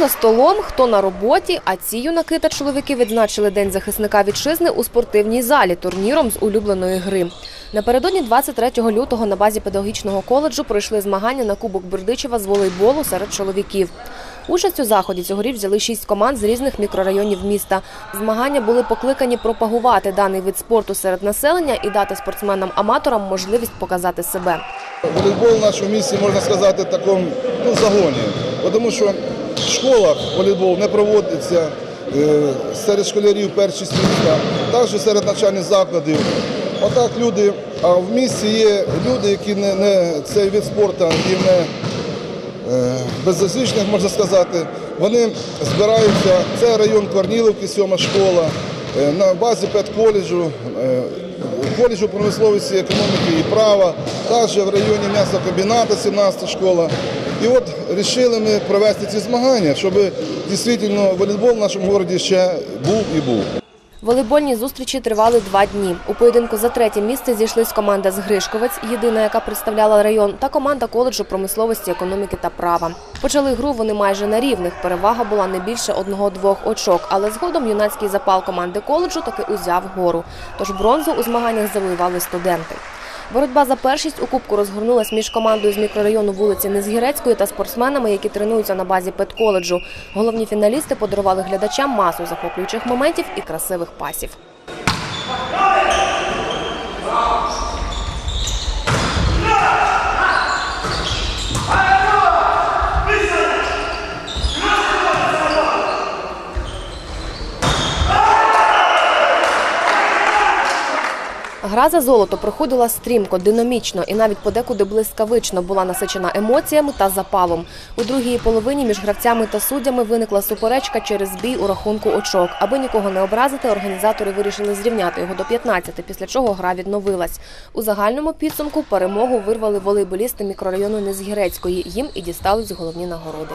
за столом, хто на роботі, а ці юнаки та чоловіки відзначили День захисника вітчизни у спортивній залі турніром з улюбленої гри. Напередодні 23 лютого на базі педагогічного коледжу пройшли змагання на Кубок Бердичева з волейболу серед чоловіків. Участь у заході цьогоріч взяли шість команд з різних мікрорайонів міста. Змагання були покликані пропагувати даний вид спорту серед населення і дати спортсменам-аматорам можливість показати себе. Волейбол в нашому місті, можна сказати, в такому ну, загоні. Тому що школах волейбол не проводиться е, серед школярів першість міста, також серед навчальних закладів. Отак люди, а в місті є люди, які не, не цей вид спорту їм не е, можна сказати. Вони збираються, це район Корнілівки, сьома школа, е, на базі педколеджу, е, коледжу промисловості, економіки і права, також в районі м'ясокомбіната, 17 школа. І от вирішили ми провести ці змагання, щоб дійсно волейбол в нашому місті ще був і був. Волейбольні зустрічі тривали два дні. У поєдинку за третє місце зійшлись команда з Гришковець, єдина, яка представляла район, та команда коледжу промисловості, економіки та права. Почали гру вони майже на рівних. Перевага була не більше одного-двох очок, але згодом юнацький запал команди коледжу таки узяв гору. Тож бронзу у змаганнях завоювали студенти. Боротьба за першість у кубку розгорнулась між командою з мікрорайону вулиці Незгірецької та спортсменами, які тренуються на базі педколеджу. Головні фіналісти подарували глядачам масу захоплюючих моментів і красивих пасів. Гра за золото проходила стрімко, динамічно і навіть подекуди блискавично була насичена емоціями та запалом. У другій половині між гравцями та суддями виникла суперечка через бій у рахунку очок. Аби нікого не образити, організатори вирішили зрівняти його до 15, після чого гра відновилась. У загальному підсумку перемогу вирвали волейболісти мікрорайону Незгірецької. Їм і дістались головні нагороди.